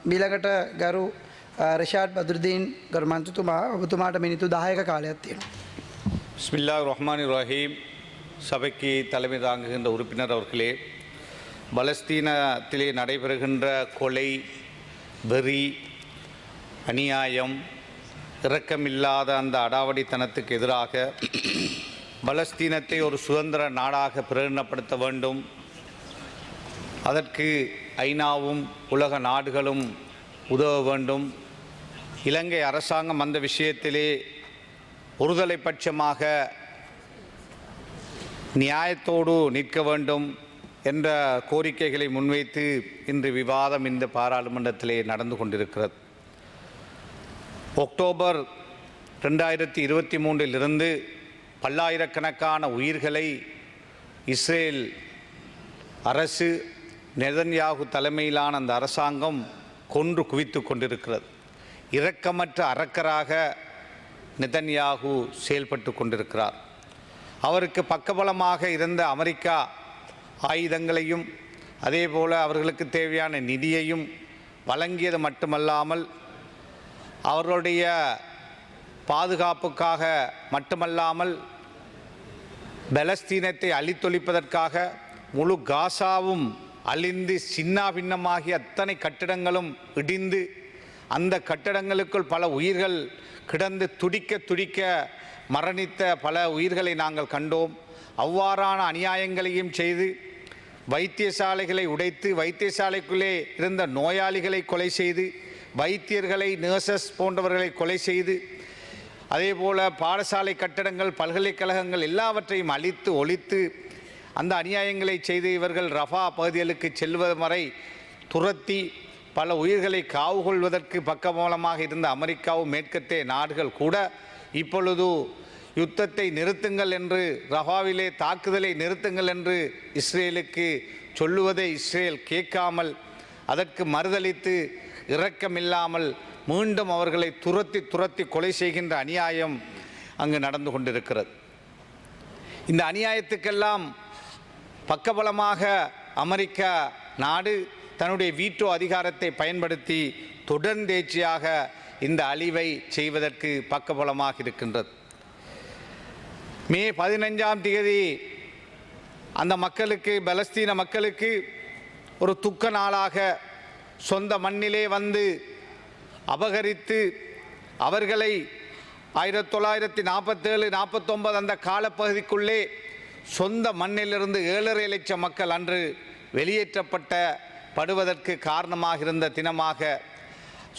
මීළඟට ගරු රෂාඩ් බදුරදීන් ගර්මන්තුතුමා ඔබතුමාට මිනිතු දායක කාලයක් තියෙනවා. பிஸ்மில்லா ரஹ்மான் ரஹீம் சபைக்கு தலைமை தாங்குகின்ற உறுப்பினர் அவர்களே பலஸ்தீனத்திலே நடைபெறுகின்ற கொலை வெறி அநியாயம் இரக்கமில்லாத அந்த அடாவடித்தனத்துக்கு எதிராக பலஸ்தீனத்தை ஒரு சுதந்திர நாடாக பிரகடனப்படுத்த வேண்டும் அதற்கு ஐநாவும் உலக நாடுகளும் உதவ வேண்டும். இலங்கை அரசாங்கம் அந்த விஷயத்திலே ஒருதலை பட்சமாக நியாயத்தோடு நிற்க வேண்டும் என்ற கோரிக்கைகளை முன்வைத்து இன்று விவாதம் இந்த பாராளுமன்றத்திலே நடந்து கொண்டிருக்கிறது. அக்டோபர் ரெண்டாயிரத்தி இருபத்தி மூன்றிலிருந்து பல்லாயிரக்கணக்கான உயிர்களை இஸ்ரேல் அரசு நெதன்யாகு தலைமையிலான அந்த அரசாங்கம் கொன்று குவித்து கொண்டிருக்கிறது. இரக்கமற்ற அரக்கராக நெதன்யாகு செயல்பட்டு கொண்டிருக்கிறார். அவருக்கு பக்கபலமாக இருந்த அமெரிக்கா ஆயுதங்களையும் அதேபோல அவர்களுக்கு தேவையான நிதியையும் வழங்கியது மட்டுமல்லாமல் அவர்களுடைய பாதுகாப்புக்காக மட்டுமல்லாமல் பலஸ்தீனத்தை அழித்தொழிப்பதற்காக முழு காசாவும் அழிந்து சின்னாபின்னமாகி அத்தனை கட்டிடங்களும் இடிந்து அந்த கட்டிடங்களுக்குள் பல உயிர்கள் கிடந்து துடிக்க துடிக்க மரணித்த பல உயிர்களை நாங்கள் கண்டோம். அவ்வாறான அநியாயங்களையும் செய்து வைத்தியசாலைகளை உடைத்து வைத்தியசாலைக்குள்ளே இருந்த நோயாளிகளை கொலை செய்து வைத்தியர்களை நர்சஸ் போன்றவர்களை கொலை செய்து அதேபோல பாடசாலை கட்டடங்கள் பல்கலைக்கழகங்கள் எல்லாவற்றையும் அழித்து ஒழித்து அந்த அநியாயங்களை செய்து இவர்கள் ரஃபா பகுதிகளுக்கு செல்வது வரை துரத்தி பல உயிர்களை காவு கொள்வதற்கு பக்கமூலமாக இருந்த அமெரிக்காவும் மேற்கத்திய நாடுகள் கூட இப்பொழுது யுத்தத்தை நிறுத்துங்கள் என்று ரஃபாவிலே தாக்குதலை நிறுத்துங்கள் என்று இஸ்ரேலுக்கு சொல்லுவதை இஸ்ரேல் கேட்காமல் அதற்கு மறுதளித்து இரக்கமில்லாமல் மீண்டும் அவர்களை துரத்தி துரத்தி கொலை செய்கின்ற அநியாயம் அங்கு நடந்து கொண்டிருக்கிறது. இந்த அநியாயத்துக்கெல்லாம் பக்கபலமாக அமெரிக்க நாடு தன்னுடைய வீட்டோ அதிகாரத்தை பயன்படுத்தி தொடர்ந்தேச்சியாக இந்த அழிவை செய்வதற்கு பக்கபலமாக இருக்கின்றது. மே பதினஞ்சாம் தேதி அந்த மக்களுக்கு பலஸ்தீன மக்களுக்கு ஒரு துக்க நாளாக சொந்த மண்ணிலே வந்து அபகரித்து அவர்களை ஆயிரத்தி தொள்ளாயிரத்தி நாற்பத்தேழு நாற்பத்தொன்பது அந்த காலப்பகுதிக்குள்ளே சொந்த மண்ணிலிருந்து ஏழரை லட்சம் மக்கள் அன்று வெளியேற்றப்பட்ட படுவதற்கு காரணமாக இருந்த தினமாக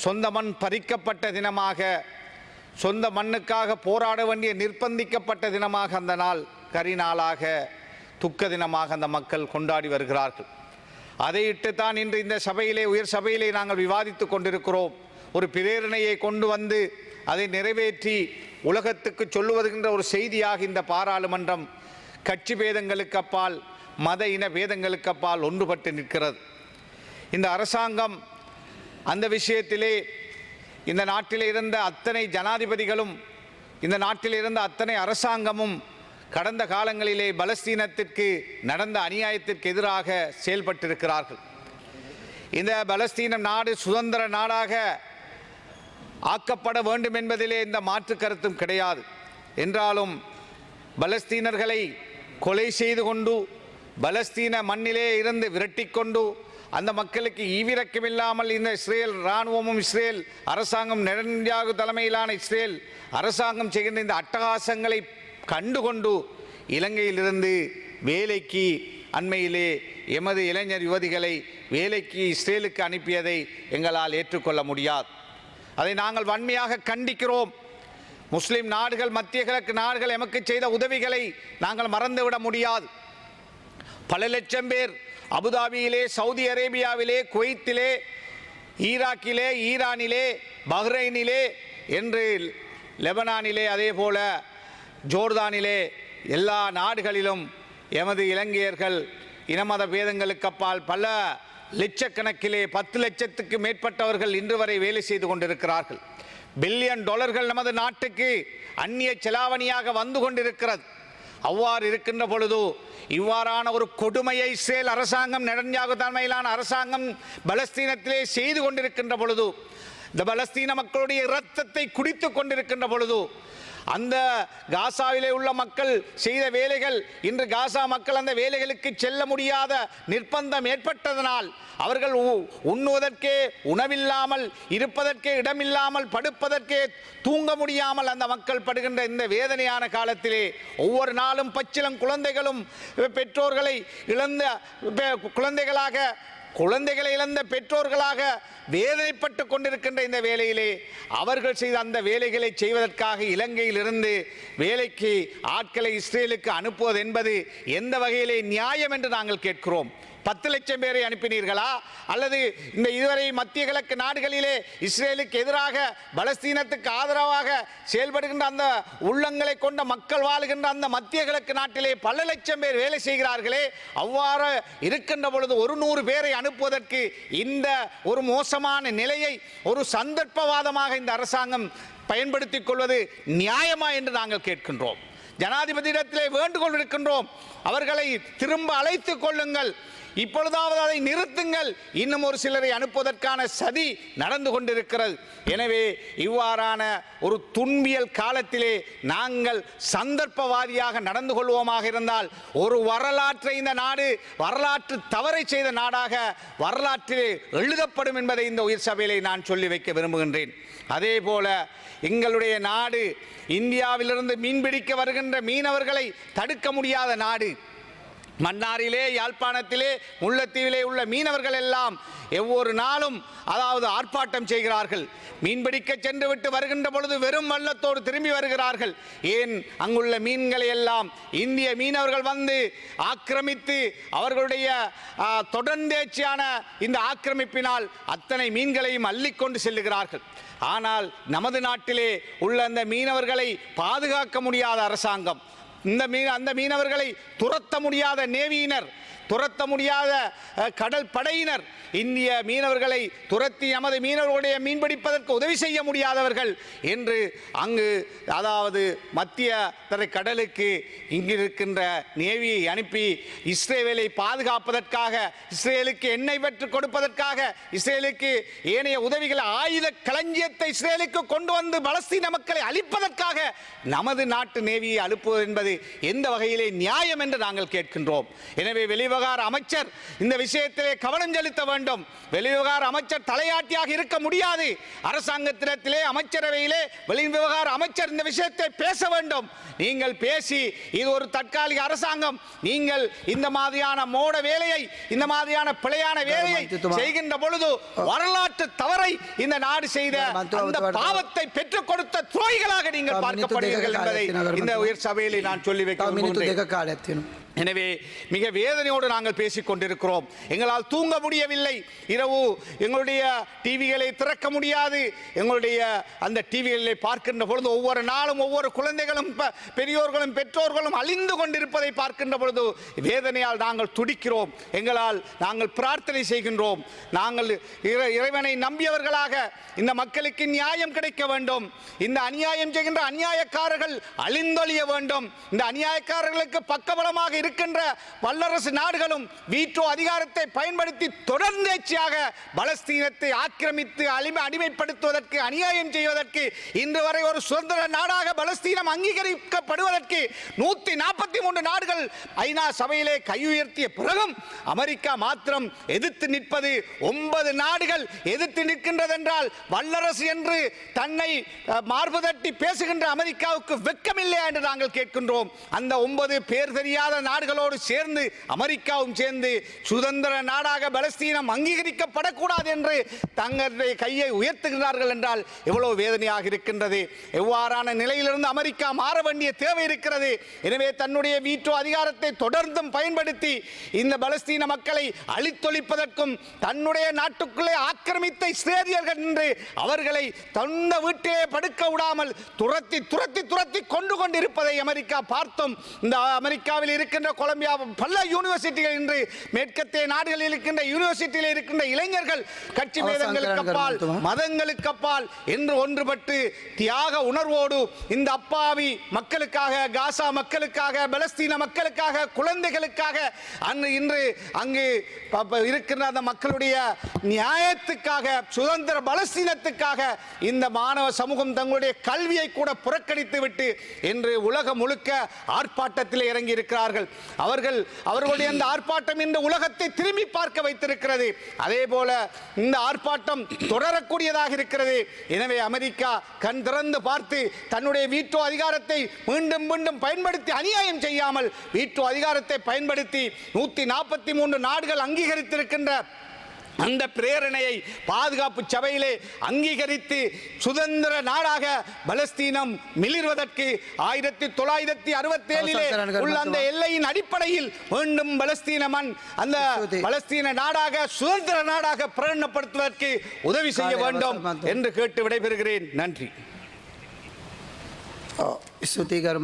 சொந்த மண் பறிக்கப்பட்ட தினமாக சொந்த மண்ணுக்காக போராட வேண்டிய நிர்பந்திக்கப்பட்ட தினமாக அந்த நாள் கரி நாளாக துக்க தினமாக அந்த மக்கள் கொண்டாடி வருகிறார்கள். அதையிட்டு தான் இன்று இந்த சபையிலே உயர் சபையிலே நாங்கள் விவாதித்து கொண்டிருக்கிறோம். ஒரு பிரேரணையை கொண்டு வந்து அதை நிறைவேற்றி உலகத்துக்கு சொல்லுவதுகின்ற ஒரு செய்தியாக இந்த பாராளுமன்றம் கட்சி பேதங்களுக்கு அப்பால் மத இன பேதங்களுக்கு அப்பால் ஒன்றுபட்டு நிற்கிறது. இந்த அரசாங்கம் அந்த விஷயத்திலே இந்த நாட்டில் இருந்த அத்தனை ஜனாதிபதிகளும் இந்த நாட்டில் இருந்த அத்தனை அரசாங்கமும் கடந்த காலங்களிலே பலஸ்தீனத்திற்கு நடந்த அநியாயத்திற்கு எதிராக செயல்பட்டிருக்கிறார்கள். இந்த பலஸ்தீனம் நாடு சுதந்திர நாடாக ஆக்கப்பட வேண்டும் என்பதிலே இந்த மாற்று கருத்தும் கிடையாது. என்றாலும் பலஸ்தீனர்களை கொலை செய்து கொண்டு பலஸ்தீன மண்ணிலே இருந்து விரட்டிக்கொண்டு அந்த மக்களுக்கு ஈவிரக்கமில்லாமல் இந்த இஸ்ரேல் இராணுவமும் இஸ்ரேல் அரசாங்கம் நெடுஞ்சாகு தலைமையிலான இஸ்ரேல் அரசாங்கம் செய்கின்ற இந்த அட்டகாசங்களை கண்டுகொண்டு இலங்கையிலிருந்து வேலைக்கு அண்மையிலே எமது இளைஞர் யுவதிகளை வேலைக்கு இஸ்ரேலுக்கு அனுப்பியதை எங்களால் ஏற்றுக்கொள்ள முடியாது. அதை நாங்கள் வன்மையாக கண்டிக்கிறோம். முஸ்லிம் நாடுகள் மத்திய கிழக்கு நாடுகள் எமக்கு செய்த உதவிகளை நாங்கள் மறந்துவிட முடியாது. பல லட்சம் பேர் அபுதாபியிலே சவுதி அரேபியாவிலே குவைத்திலே ஈராக்கிலே ஈரானிலே பஹ்ரைனிலே என்று லெபனானிலே அதே போல ஜோர்தானிலே எல்லா நாடுகளிலும் எமது இலங்கையர்கள் இனமத பேதங்களுக்கு அப்பால் பல லட்சக்கணக்கிலே பத்து லட்சத்துக்கு மேற்பட்டவர்கள் இன்று வரை வேலை செய்து கொண்டிருக்கிறார்கள். பில்லியன் டாலர்கள் நமது நாட்டுக்கு அந்நிய செலாவணியாக வந்து கொண்டிருக்கிறது. அவ்வாறு இருக்கின்ற பொழுது இவ்வாறான ஒரு கொடுமையை செயல் அரசாங்கம் நெடன்யாகு தலைமையிலான அரசாங்கம் பலஸ்தீனத்திலே செய்து கொண்டிருக்கின்ற பொழுது இந்த பலஸ்தீன மக்களுடைய இரத்தத்தை குடித்து கொண்டிருக்கின்ற பொழுது அந்த காசாவிலே உள்ள மக்கள் செய்த வேலைகள் இன்று காசா மக்கள் அந்த வேலைகளுக்கு செல்ல முடியாத நிர்பந்தம் ஏற்பட்டதனால் அவர்கள் உ- உண்ணுவதற்கே உணவில்லாமல் இருப்பதற்கே இடமில்லாமல் படுப்பதற்கே தூங்க முடியாமல் அந்த மக்கள் படுகின்ற இந்த வேதனையான காலத்திலே ஒவ்வொரு நாளும் பச்சிலம் குழந்தைகளும் பெற்றோர்களை இழந்த குழந்தைகளாக குழந்தைகளை இழந்த பெற்றோர்களாக வேதனைப்பட்டு கொண்டிருக்கின்ற இந்த வேலையிலே அவர்கள் செய்த அந்த வேலைகளை செய்வதற்காக இலங்கையிலிருந்து வேலைக்கு ஆட்களை இஸ்ரேலுக்கு அனுப்புவது என்பது எந்த வகையிலே நியாயம் என்று நாங்கள் கேட்கிறோம். பத்து லட்சம் பேரை அனுப்பினீர்களா? அல்லது இந்த இதுவரை மத்திய கிழக்கு நாடுகளிலே இஸ்ரேலுக்கு எதிராக பலஸ்தீனத்துக்கு ஆதரவாக செயல்படுகின்ற அந்த உள்ளங்களை கொண்ட மக்கள் வாழுகின்ற அந்த மத்திய கிழக்கு நாட்டிலே பல லட்சம் பேர் வேலை செய்கிறார்களே அவ்வாறு இருக்கின்ற பொழுது ஒரு நூறு பேரை அனுப்புவதற்கு இந்த ஒரு மோசமான நிலையை ஒரு சந்தர்ப்பவாதமாக இந்த அரசாங்கம் பயன்படுத்திக் கொள்வது நியாயமா என்று நாங்கள் கேட்கின்றோம். ஜனாதிபதியிடத்திலே வேண்டுகோள் இருக்கின்றோம் அவர்களை திரும்ப அழைத்துக் கொள்ளுங்கள். இப்பொழுதாவது அதை நிறுத்துங்கள். இன்னும் ஒரு சிலரை அனுப்புவதற்கான சதி நடந்து கொண்டிருக்கிறது. எனவே இவ்வாறான ஒரு துன்பியல் காலத்திலே நாங்கள் சந்தர்ப்பவாதியாக நடந்து கொள்வோமாக இருந்தால் ஒரு வரலாற்றை இந்த நாடு வரலாற்று தவறை செய்த நாடாக வரலாற்றிலே எழுதப்படும் என்பதை இந்த உயிர் சபையிலே நான் சொல்லி வைக்க விரும்புகின்றேன். அதே போல எங்களுடைய நாடு இந்தியாவிலிருந்து மீன்பிடிக்க வருகின்ற மீனவர்களை தடுக்க முடியாத நாடு மன்னாரிலே யாழ்ப்பாணத்திலே முல்லைத்தீவிலே உள்ள மீனவர்கள் எல்லாம் ஒவ்வொரு நாளும் அதாவது ஆர்ப்பாட்டம் செய்கிறார்கள். மீன்பிடிக்க சென்று விட்டு வருகின்ற பொழுது வெறும் வள்ளத்தோடு திரும்பி வருகிறார்கள். ஏன்? அங்குள்ள மீன்களை எல்லாம் இந்திய மீனவர்கள் வந்து ஆக்கிரமித்து அவர்களுடைய தொடர்ந்தேச்சியான தொடர்ந்தேர்ச்சியான இந்த ஆக்கிரமிப்பினால் அத்தனை மீன்களையும் அள்ளிக்கொண்டு செல்லுகிறார்கள். ஆனால் நமது நாட்டிலே உள்ள அந்த மீனவர்களை பாதுகாக்க முடியாத அரசாங்கம் இந்த மீ அந்த மீனவர்களை துரத்த முடியாத நேவியினர். துரத்த முடியாத கடல் படையினர். இந்திய மீனவர்களை துரத்தி நமது மீனவர்களுடைய மீன்பிடிப்பதற்கு உதவி செய்ய முடியாதவர்கள் என்று அங்கு அதாவது மத்திய தரை கடலுக்கு இங்கு இருக்கின்ற நேவியை அனுப்பி இஸ்ரேலை பாதுகாப்பதற்காக இஸ்ரேலுக்கு எண்ணெய் பெற்று கொடுப்பதற்காக இஸ்ரேலுக்கு ஏனைய உதவிகளை ஆயுத களஞ்சியத்தை இஸ்ரேலுக்கு கொண்டு வந்து பலஸ்தீன மக்களை அழிப்பதற்காக நமது நாட்டு நேவியை அனுப்புவது என்பது எந்த வகையிலே நியாயம் என்று நாங்கள் கேட்கின்றோம். எனவே வெளிவிவகார அமைச்சர் இந்த விஷயத்திலே கவனம் செலுத்த வேண்டும். வெளிவிவகார அமைச்சர் தலையாட்டியாக இருக்க முடியாது. அரசாங்கத்திடத்திலே அமைச்சரவையிலே வெளிவிவகார அமைச்சர் இந்த விஷயத்தை பேச வேண்டும். நீங்கள் பேசி இது ஒரு தற்காலிக அரசாங்கம். நீங்கள் இந்த மாதிரியான மோட வேலையை இந்த மாதிரியான பிழையான வேலையை செய்கின்ற பொழுது வரலாற்று தவறை இந்த நாடு செய்த அந்த பாவத்தை பெற்றுக் கொடுத்த துறைகளாக நீங்கள் பார்க்கப்படுகிறீர்கள் என்பதை இந்த உயர் சபையில் நான் சொல்லி வைக்க எனவே மிக வேதனையோடு நாங்கள் பேசிக் கொண்டிருக்கிறோம் எங்களால் தூங்க முடியவில்லை. இரவு எங்களுடைய டிவிகளை திறக்க முடியாது. எங்களுடைய அந்த டிவிகளை பார்க்கின்ற பொழுது ஒவ்வொரு நாளும் ஒவ்வொரு குழந்தைகளும் பெரியோர்களும் பெற்றோர்களும் அழிந்து கொண்டிருப்பதை பார்க்கின்ற பொழுது வேதனையால் நாங்கள் துடிக்கிறோம். எங்களால் நாங்கள் பிரார்த்தனை செய்கின்றோம். நாங்கள் இறைவனை நம்பியவர்களாக இந்த மக்களுக்கு நியாயம் கிடைக்க வேண்டும். இந்த அநியாயம் செய்கின்ற அநியாயக்காரர்கள் அழிந்தொழிய வேண்டும். இந்த அநியாயக்காரர்களுக்கு பக்கபலமாக இருக்கின்ற வல்லரசு நாடுகளும் வீட்டோ அதிகாரத்தை பயன்படுத்தி தொடர்ந்தேச்சியாக பலஸ்தீனத்தை ஆக்கிரமித்து அடிமை அடிமைப்படுத்துவதற்கு அநியாயம் செய்வதற்கு இன்று வரை ஒரு சுதந்திர நாடாக பலஸ்தீனம் அங்கீகரிக்கப்படுவதற்கு நூத்தி நாற்பத்தி மூன்று நாடுகள் ஐநா சபையிலே கையுயர்த்திய பிறகும் அமெரிக்கா மாத்திரம் எதிர்த்து நிற்பது ஒன்பது நாடுகள் எதிர்த்து நிற்கின்றது என்றால் வல்லரசு என்று தன்னை மார்புதட்டி மார்பு தட்டி பேசுகின்ற அமெரிக்காவுக்கு வெக்கமில்லையா என்று நாங்கள் கேட்கின்றோம். அந்த ஒன்பது பேர் தெரியாத நாடுகளோடு சேர்ந்து அமெரிக்காவும் சேர்ந்து சுதந்திர நாடாக பலஸ்தீனம் அங்கீகரிக்கப்படக்கூடாது என்று தங்களுடைய கையை உயர்த்துகிறார்கள் என்றால் எவ்வளவு வேதனையாக இருக்கின்றது. எவ்வாறான நிலையிலிருந்து அமெரிக்கா மாற வேண்டிய தேவை இருக்கிறது. எனவே தன்னுடைய வீட்டோ அதிகாரத்தை தொடர்ந்தும் பயன்படுத்தி இந்த பலஸ்தீன மக்களை அழித்தொழிப்பதற்கும் தன்னுடைய நாட்டுக்குள்ளே ஆக்கிரமித்த இஸ்ரேலியர்கள் என்று அவர்களை தந்த வீட்டிலே படுக்க விடாமல் துரத்தி துரத்தி துரத்தி கொண்டு கொண்டிருப்பதை அமெரிக்கா பார்த்தும் இந்த அமெரிக்காவில் இருக்கின்ற இருக்கின்ற கொலம்பியா பல யூனிவர்சிட்டிகள் இன்று மேற்கத்திய நாடுகளில் இருக்கின்ற யூனிவர்சிட்டியில் இருக்கின்ற இளைஞர்கள் கட்சி கரன் அப்பால். மதங்களுக்கு அப்பால் என்று ஒன்றுபட்டு தியாக உணர்வோடு இந்த அப்பாவி மக்களுக்காக காசா மக்களுக்காக பலஸ்தீன மக்களுக்காக குழந்தைகளுக்காக அன்று இன்று அங்கு இருக்கின்ற அந்த மக்களுடைய நியாயத்துக்காக சுதந்திர பலஸ்தீனத்துக்காக இந்த மாணவ சமூகம் தங்களுடைய கல்வியை கூட புறக்கணித்து விட்டு இன்று உலகம் முழுக்க ஆர்ப்பாட்டத்தில் இறங்கி இருக்கிறார்கள் அவர்கள் அவர்களுடைய அந்த ஆர்ப்பாட்டம் இந்த உலகத்தை திரும்பி பார்க்க வைத்திருக்கிறது. அதே போல இந்த ஆர்ப்பாட்டம் தொடரக்கூடியதாக இருக்கிறது. எனவே அமெரிக்கா கண் திறந்து பார்த்து தன்னுடைய வீட்டோ அதிகாரத்தை மீண்டும் மீண்டும் பயன்படுத்தி அநியாயம் செய்யாமல் வீட்டோ அதிகாரத்தை பயன்படுத்தி நூத்தி நாற்பத்தி மூன்று நாடுகள் அங்கீகரித்திருக்கின்ற அந்த பிரேரணையை பாதுகாப்பு சபையிலே அங்கீகரித்து சுதந்திர நாடாக பலஸ்தீனம் மிளிர்வதற்கு ஆயிரத்தி தொள்ளாயிரத்தி அறுபத்தி ஏழிலே உள்ள அந்த எல்லையின் அடிப்படையில் மீண்டும் பலஸ்தீனமன் அந்த பலஸ்தீன நாடாக சுதந்திர நாடாக பிரகடனப்படுத்துவதற்கு உதவி செய்ய வேண்டும் என்று கேட்டு விடைபெறுகிறேன். நன்றி. ஸ்ருதிகர்